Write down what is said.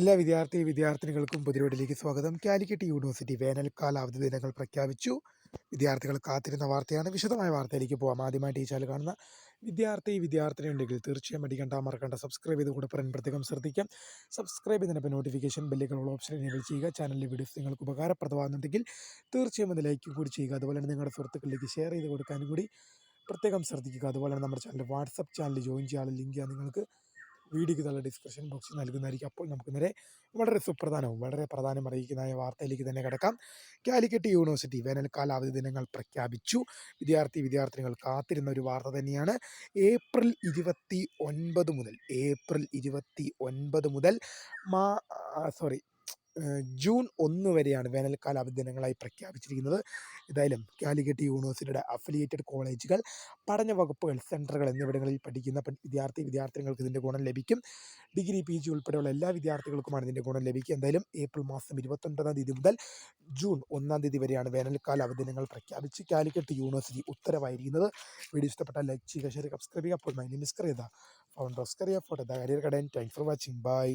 എല്ലാ വിദ്യാർത്ഥി വിദ്യാർത്ഥിനികൾക്കും പുതിരോടിലേക്ക് സ്വാഗതം. കാലിക്കറ്റ് യൂണിവേഴ്സിറ്റി വേനൽക്കാല അവധി ദിനങ്ങൾ പ്രഖ്യാപിച്ചു. വിദ്യാർത്ഥികൾ കാത്തിരുന്ന വാർത്തയാണ് വിശദമായ വാർത്തയിലേക്ക് പോകാം ആദ്യമായി ടീച്ചാൽ കാണുന്ന വിദ്യാർത്ഥി വിദ്യാർത്ഥിനി ഉണ്ടെങ്കിൽ തീർച്ചയായും അടിക്കണ്ട മറക്കണ്ട. സബ്സ്ക്രൈബ് ചെയ്ത് കൂടെ പറയാൻ പ്രത്യേകം ശ്രദ്ധിക്കാം. സബ്സ്ക്രൈബ് ചെയ്തതിനൊപ്പം നോട്ടിഫിക്കേഷൻ ബെല്ലുകളുള്ള ഓപ്ഷൻ എനേബിൾ ചെയ്യുക. ചാനലിലെ വീഡിയോസ് നിങ്ങൾക്ക് ഉപകാരപ്രദമാകുന്നുണ്ടെങ്കിൽ തീർച്ചയായും അത് ലൈക്കും കൂടി ചെയ്യുക. അതുപോലെ തന്നെ നിങ്ങളുടെ സുഹൃത്തുക്കളിലേക്ക് ഷെയർ ചെയ്ത് കൊടുക്കാനും കൂടി പ്രത്യേകം ശ്രദ്ധിക്കുക. അതുപോലെ തന്നെ നമ്മുടെ ചാനൽ വാട്സപ്പ് ചാനൽ ജോയിൻ ചെയ്യാനുള്ള ലിങ്ക് നിങ്ങൾക്ക് വീഡിയോയ്ക്ക് നല്ല ഡിസ്ക്രിപ്ഷൻ ബോക്സ് നൽകുന്നതായിരിക്കും. അപ്പോൾ നമുക്ക് നേരെ വളരെ സുപ്രധാനവും വളരെ പ്രധാനം അറിയിക്കുന്നതായ വാർത്തയിലേക്ക് തന്നെ കിടക്കാം. കാലിക്കറ്റ് യൂണിവേഴ്സിറ്റി വേനൽക്കാല അവധി ദിനങ്ങൾ പ്രഖ്യാപിച്ചു. വിദ്യാർത്ഥി വിദ്യാർത്ഥിനികൾ കാത്തിരുന്ന ഒരു വാർത്ത തന്നെയാണ്. ഏപ്രിൽ ഇരുപത്തി ഒൻപത് മുതൽ ഏപ്രിൽ ഇരുപത്തി ഒൻപത് മുതൽ മാ സോറി ജൂൺ ഒന്ന് വരെയാണ് വേനൽക്കാല അവധി ദിനങ്ങളായി പ്രഖ്യാപിച്ചിരിക്കുന്നത്. ഏതായാലും കാലിക്കറ്റ് യൂണിവേഴ്സിറ്റിയുടെ അഫിലിയേറ്റഡ് കോളേജുകൾ പഠന വകുപ്പുകൾ സെന്ററുകൾ എന്നിവിടങ്ങളിൽ പഠിക്കുന്ന വിദ്യാർത്ഥി വിദ്യാർത്ഥികൾക്ക് ഇതിന്റെ ഗുണം ലഭിക്കും. ഡിഗ്രി പി ജി ഉൾപ്പെടെയുള്ള എല്ലാ വിദ്യാർത്ഥികൾക്കുമാണ് ഇതിന്റെ ഗുണം ലഭിക്കുക. എന്തായാലും ഏപ്രിൽ മാസം ഇരുപത്തൊൻപതാം തീയതി മുതൽ ജൂൺ ഒന്നാം തീയതി വരെയാണ് വേനൽക്കാല അവധി ദിനങ്ങൾ പ്രഖ്യാപിച്ച് കാലിക്കറ്റ് യൂണിവേഴ്സിറ്റി ഉത്തരവായിരിക്കുന്നത്. വീഡിയോ ഇഷ്ടപ്പെട്ട ലൈക്ക് ചെയ്യുക ഷെയർ സബ്സ്ക്രൈബ് ചെയ്യുക. അപ്പോൾ my name phone founder of photo the career കടൻ. Thank for watching bye